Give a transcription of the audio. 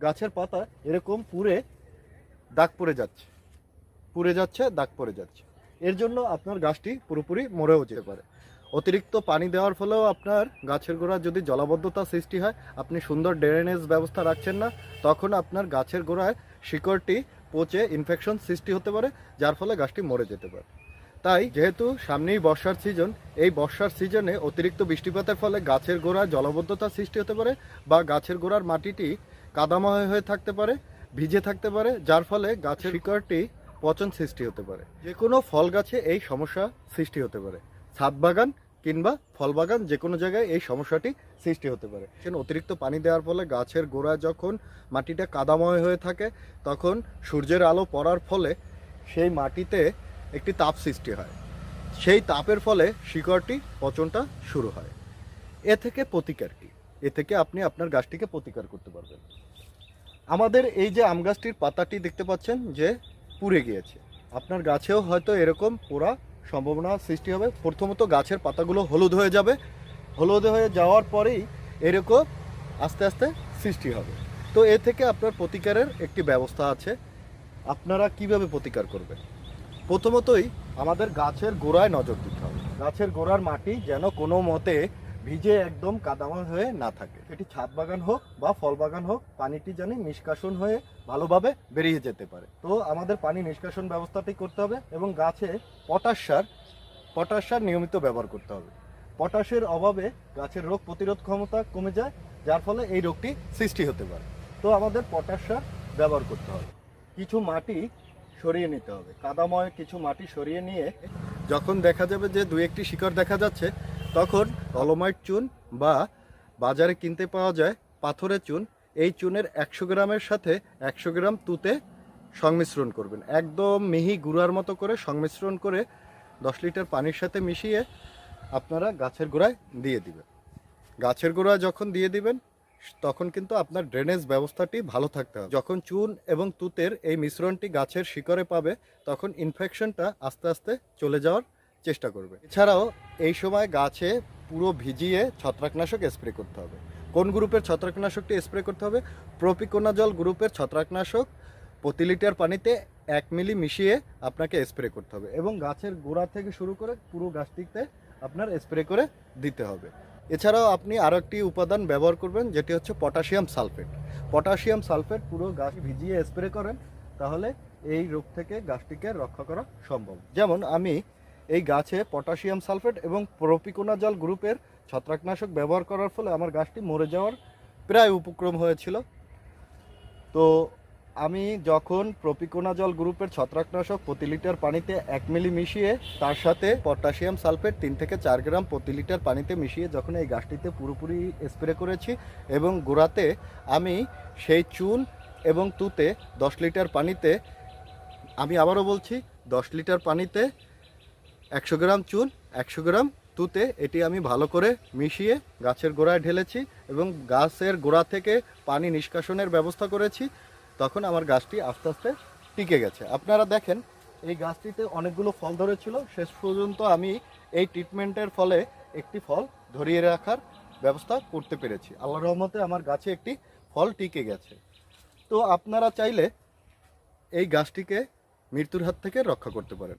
গাছের পাতা এরকম পুড়ে দাগ পড়ে যাচ্ছে। পুড়ে যাচ্ছে, দাগ পড়ে যাচ্ছে। এর জন্য আপনার গাছটি পুরোপুরি মরেও যেতে পারে। অতিরিক্ত পানি দেওয়ার ফলেও আপনার গাছের গোড়া যদি জলাবদ্ধতা সৃষ্টি হয়, আপনি সুন্দর ড্রেনেজ ব্যবস্থা রাখছেন না, তখন আপনার গাছের গোড়ায় শিকড়টি পচে ইনফেকশন সৃষ্টি হতে পারে, যার ফলে গাছটি মরে যেতে পারে। তাই যেহেতু সামনেই বর্ষার সিজন এই বর্ষার সিজনে অতিরিক্ত বৃষ্টিপাতের ফলে গাছের গোড়ায় জলবদ্ধতা সৃষ্টি হতে পারে বা গাছের গোড়ার মাটিটি কাদাময় হয়ে থাকতে পারে ভিজে থাকতে পারে যার ফলে গাছের শিকড়টি পচন সৃষ্টি হতে পারে। যে কোনো ফল গাছে এই সমস্যা সৃষ্টি হতে পারে। ছাদ বাগান কিংবা ফল বাগান যে কোনো জায়গায় এই সমস্যাটি সৃষ্টি হতে পারে। সেখানে অতিরিক্ত পানি দেওয়ার ফলে গাছের গোড়ায় যখন মাটিটা কাদাময় হয়ে থাকে তখন সূর্যের আলো পড়ার ফলে সেই মাটিতে একটি তাপ সৃষ্টি হয়। সেই তাপের ফলে শিকড়টি পচনটা শুরু হয়। এ থেকে প্রতিকার কি এ থেকে আপনি আপনার গাছটিকে প্রতিকার করতে পারবেন। আমাদের এই যে আম গাছটির পাতাটি দেখতে পাচ্ছেন যে পুড়ে গিয়েছে। আপনার গাছেও হয়তো এরকম পোড়া সম্ভাবনা সৃষ্টি হবে। প্রথমত গাছের পাতাগুলো হলুদ হয়ে যাবে। হলুদ হয়ে যাওয়ার পরেই এরকম আস্তে আস্তে সৃষ্টি হবে। তো এ থেকে আপনার প্রতিকারের একটি ব্যবস্থা আছে। আপনারা কীভাবে প্রতিকার করবেন? প্রথমতই আমাদের গাছের গোড়ায় নজর দিতে হবে। গাছের গোড়ার মাটি যেন কোনো মতে ভিজে একদম কাদাময় হয়ে না থাকে। এটি ছাদ বাগান হোক বা ফল বাগান হোক, পানিটি যেন নিষ্কাশন হয়ে ভালোভাবে বেরিয়ে যেতে পারে। তো আমাদের পানি নিষ্কাশন ব্যবস্থাটি করতে হবে এবং গাছে পটাশ সার পটাশ সার নিয়মিত ব্যবহার করতে হবে। পটাশের অভাবে গাছের রোগ প্রতিরোধ ক্ষমতা কমে যায়, যার ফলে এই রোগটি সৃষ্টি হতে পারে। তো আমাদের পটাশ সার ব্যবহার করতে হবে। কিছু মাটি সরিয়ে নিতে হবে। কাদাময় কিছু মাটি সরিয়ে নিয়ে যখন দেখা যাবে যে দু একটি শিকড় দেখা যাচ্ছে তখন অলমাইট চুন বা বাজারে কিনতে পাওয়া যায় পাথরের চুন। এই চুনের একশো গ্রামের সাথে একশো গ্রাম তুতে সংমিশ্রণ করবেন। একদম মিহি গুঁড়ার মতো করে সংমিশ্রণ করে দশ লিটার পানির সাথে মিশিয়ে আপনারা গাছের গোড়ায় দিয়ে দিবেন। গাছের গোড়ায় যখন দিয়ে দিবেন, তখন কিন্তু আপনার ড্রেনেজ ব্যবস্থাটি ভালো থাকতে হবে। যখন চুন এবং তুতের এই মিশ্রণটি গাছের শিকড়ে পাবে, তখন ইনফেকশনটা আস্তে আস্তে চলে যাওয়ার চেষ্টা করবে। এছাড়াও এই সময় গাছে পুরো ভিজিয়ে ছত্রাকনাশক স্প্রে করতে হবে। কোন গ্রুপের ছত্রাকনাশকটি স্প্রে করতে হবে? প্রপিকোনাজল গ্রুপের ছত্রাকনাশক প্রতি লিটার পানিতে এক মিলি মিশিয়ে আপনাকে স্প্রে করতে হবে এবং গাছের গোড়া থেকে শুরু করে পুরো গাছটিতে আপনার স্প্রে করে দিতে হবে। এছাড়াও আপনি আরও একটি উপাদান ব্যবহার করবেন, যেটি হচ্ছে পটাশিয়াম সালফেট। পটাশিয়াম সালফেট পুরো গাছ ভিজিয়ে স্প্রে করেন, তাহলে এই রোগ থেকে গাছটিকে রক্ষা করা সম্ভব। যেমন আমি এই গাছে পটাশিয়াম সালফেট এবং প্রপিকোনাজল গ্রুপের ছত্রাকনাশক ব্যবহার করার ফলে আমার গাছটি মরে যাওয়ার প্রায় উপক্রম হয়েছিল। তো আমি যখন প্রপিকোনাজল গ্রুপের ছত্রাকনাশক প্রতি লিটার পানিতে এক মিলি মিশিয়ে তার সাথে পটাশিয়াম সালফেট তিন থেকে চার গ্রাম প্রতি লিটার পানিতে মিশিয়ে যখন এই গাছটিতে পুরোপুরি স্প্রে করেছি এবং গোড়াতে আমি সেই চুন এবং তুতে দশ লিটার পানিতে, আমি আবারও বলছি, দশ লিটার পানিতে একশো গ্রাম চুন, একশো গ্রাম তুতে এটি আমি ভালো করে মিশিয়ে গাছের গোড়ায় ঢেলেছি এবং গাছের গোড়া থেকে পানি নিষ্কাশনের ব্যবস্থা করেছি। তখন আমার গাছটি আস্তে আস্তে টিকে গেছে। আপনারা দেখেন, এই গাছটিতে অনেকগুলো ফল ধরেছিল। শেষ পর্যন্ত আমি এই ট্রিটমেন্টের ফলে একটি ফল ধরিয়ে রাখার ব্যবস্থা করতে পেরেছি। আল্লাহ রহমতে আমার গাছে একটি ফল টিকে গেছে। তো আপনারা চাইলে এই গাছটিকে মৃত্যুর হাত থেকে রক্ষা করতে পারেন।